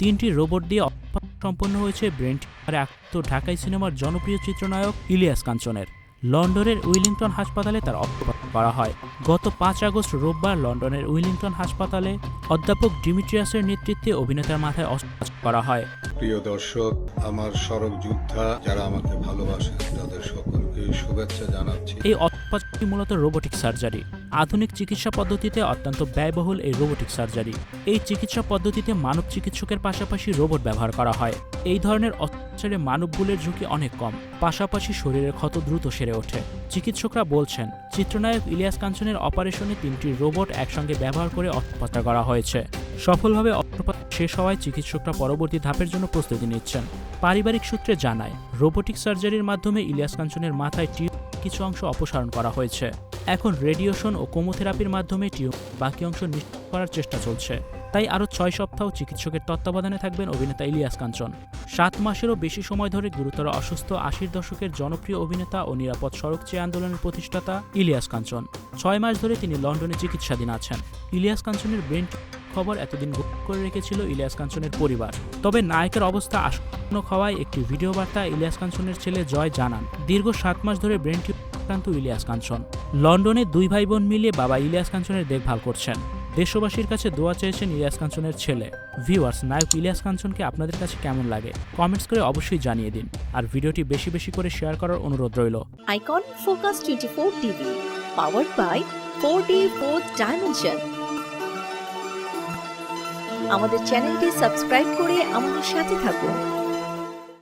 তিনটি রোবট দিয়ে সম্পন্ন হয়েছে ব্রেন্ট। আর আক্ত ঢাকাই সিনেমার জনপ্রিয় চিত্রনায়ক ইলিয়াস কাঞ্চনের। লন্ডনের উইলিংটন হাসপাতালে তার অস্ত্রোপচার করা হয়। গত পাঁচ আগস্ট রোববার লন্ডনের উইলিংটন হাসপাতালে অধ্যাপক ডিমিট্রিয়াসের নেতৃত্বে অভিনেতার মাথায় অস্ত্রোপচার করা হয়। প্রিয় দর্শক আমার সড়ক যোদ্ধা যারা আমাকে ভালোবাসে তাদের সকলকে শুভেচ্ছা জানাচ্ছি। এই অস্ত্রোপচারটি মূলত রোবোটিক সার্জারি আধুনিক চিকিৎসা পদ্ধতিতে অত্যন্ত ব্যয়বহুল এই রোবোটিক সার্জারি এই চিকিৎসা পদ্ধতিতে মানব চিকিৎসকের পাশাপাশি রোবট ব্যবহার করা হয়। এই ধরনের অস্ত্রোপচারে মানব ভুলের ঝুঁকি অনেক কম, পাশাপাশি শরীরের ক্ষত দ্রুত সেরে ওঠে। চিকিৎসকরা বলছেন, চিত্রনায়ক ইলিয়াস কাঞ্চনের অপারেশনে তিনটি রোবট একসঙ্গে ব্যবহার করে অস্ত্রোপচার করা হয়েছে। সফলভাবে অস্ত্রোপচার শেষ হওয়ায় চিকিৎসকরা পরবর্তী ধাপের জন্য প্রস্তুতি নিচ্ছেন। পারিবারিক সূত্রে জানায় রোবোটিক সার্জারির মাধ্যমে ইলিয়াস কাঞ্চনের মাথায় টিউব কিছু অংশ অপসারণ করা হয়েছে। এখন রেডিয়েশন ও কোমোথেরাপির মাধ্যমে টিউব বাকি অংশ নিশ্চিত করার চেষ্টা চলছে। তাই আরও ছয় সপ্তাহ চিকিৎসকের তত্ত্বাবধানে থাকবেন অভিনেতা ইলিয়াস কাঞ্চন। সাত মাসেরও বেশি সময় ধরে গুরুতর অসুস্থ আশির দশকের জনপ্রিয় অভিনেতা ও নিরাপদ সড়ক চেয়ে আন্দোলনের প্রতিষ্ঠাতা ইলিয়াস কাঞ্চন। ছয় মাস ধরে তিনি লন্ডনে চিকিৎসাধীন আছেন। ইলিয়াস কাঞ্চনের ব্রেন খবর এতদিন গুপ্ত করে রেখেছিল ইলিয়াস কাঞ্চনের পরিবার। তবে নায়কের অবস্থা আশঙ্ক হওয়ায় একটি ভিডিও বার্তা ইলিয়াস কাঞ্চনের ছেলে জয় জানান। দীর্ঘ সাত মাস ধরে ব্রেন আক্রান্ত ইলিয়াস কাঞ্চন। লন্ডনে দুই ভাই বোন মিলিয়ে বাবা ইলিয়াস কাঞ্চনের দেখভাল করছেন। দেশবাসীর কাছে দোয়া চেয়েছেন ইলিয়াস কাঞ্চনের ছেলে। ভিউয়ার্স নায়ক ইলিয়াস কাঞ্চনকে আপনাদের কাছে কেমন লাগে? কমেন্টস করে অবশ্যই জানিয়ে দিন। আর ভিডিওটি বেশি বেশি করে শেয়ার করার অনুরোধ রইল। Icon Focus 24 TV, powered by 4D 4th Dimension. আমাদের চ্যানেলটি সাবস্ক্রাইব করে আমাদের সাথে থাকুন।